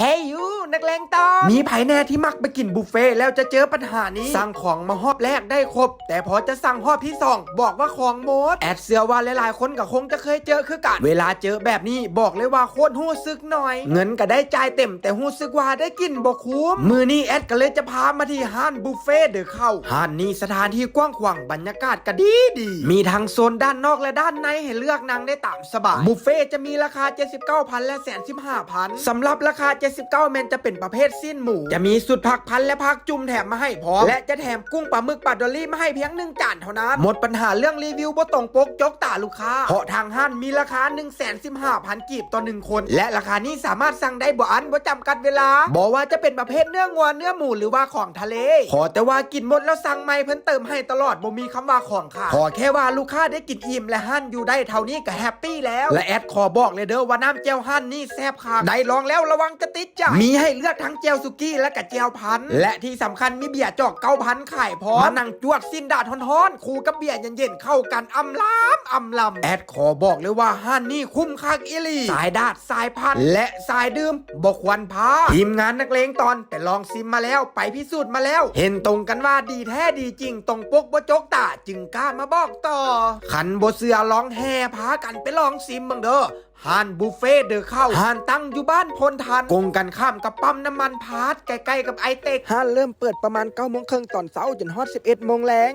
เฮ้ยยูนักเลงต่อ มีไผแน่ที่มักไปกินบุฟเฟ่แล้วจะเจอปัญหานี้ สั่งของมาหอบแรกได้ครบ แต่พอจะสั่งหอบที่สองบอกว่าของหมดแอดเสือว่าหลายๆ คนก็คงจะเคยเจอคือกัน เวลาเจอแบบนี้บอกเลยว่าโคตรหู้ซึกหน่อย เงินก็ได้จ่ายเต็ม แต่หู้ซึกว่าได้กินบ่คุ้มมือนี้แอดก็เลยจะพามาที่ห้านบุฟเฟ่เดอเข้าห้านนี้สถานที่กว้างขวางบรรยากาศก็ดีดี มีทั้งโซนด้านนอกและด้านในให้เลือกนั่งได้ตามสบายบุฟเฟ่จะมีราคา 79,000และแสน15,000สำหรับราคา 79เมนจะเป็นประเภทสิ้นหมู จะมีสุดผักพันและผักจุ่มแถมมาให้พร้อม และจะแถมกุ้งปลาหมึกปลาดอลลี่มาให้เพียงหนึ่งจานเท่านั้น หมดปัญหาเรื่องรีวิวบ่ตรงปกจกตาลูกค้า เพราะทางห้านมีราคา1 1 5 0 0 0กีบต่อหนึ่งคน และราคานี้สามารถสั่งได้บ่อันบ่จำกัดเวลาบอกว่าจะเป็นประเภทเนื้องัวเนื้อหมูหรือว่าของทะเล ขอแต่ว่ากินหมดแล้วสั่งใหม่เพิ่นเติมให้ตลอดบ่มีคำว่าของค่ะขอแค่ว่าลูกค้าได้กินอิ่มและห้านอยู่ได้เท่านี้ก็แฮปปี้แล้ว และแอดขอบอกเลยเด้อว่าน้ำเจลห้านนี่แซ่บค่ะได้ลองแล้วระวังจะติดใจมีให้เลือกทั้งเจลสุกี้และกับเจลพันธุ์และที่สำคัญมีเบียร์จอกเก้าพันขายพร้อมมานั่งจวดสิ้นดาดฮ้อนๆคู่กับเบียร์เย็นๆเข้ากันอำลำอำลำแอดขอบอกเลยว่าห้านนี่คุ้มค่าอีหลีสายดาดสายพันธุ์และสายดื่มบอกควันพาทีมงานนักเลงตอนไปลองซิมมาแล้วไปพิสูจน์มาแล้ว เห็นตรงกันว่าดีแท้ดีจริงตรงปกบ่จกตาจึงกล้ามาบอกต่อ ขันบ่เสือร้องแห่พากันไปลองซิมเบังเด้อ ฮานบุฟเฟ่เดอเข้าฮานตั้งอยู่บ้านพลทานกงกันข้ามกับปั๊มน้ำมันพาร์ทใกล้ๆกับไอเต็กฮานเริ่มเปิดประมาณ9โมงครึ่งตอนเช้าจนฮอด11โมงแรง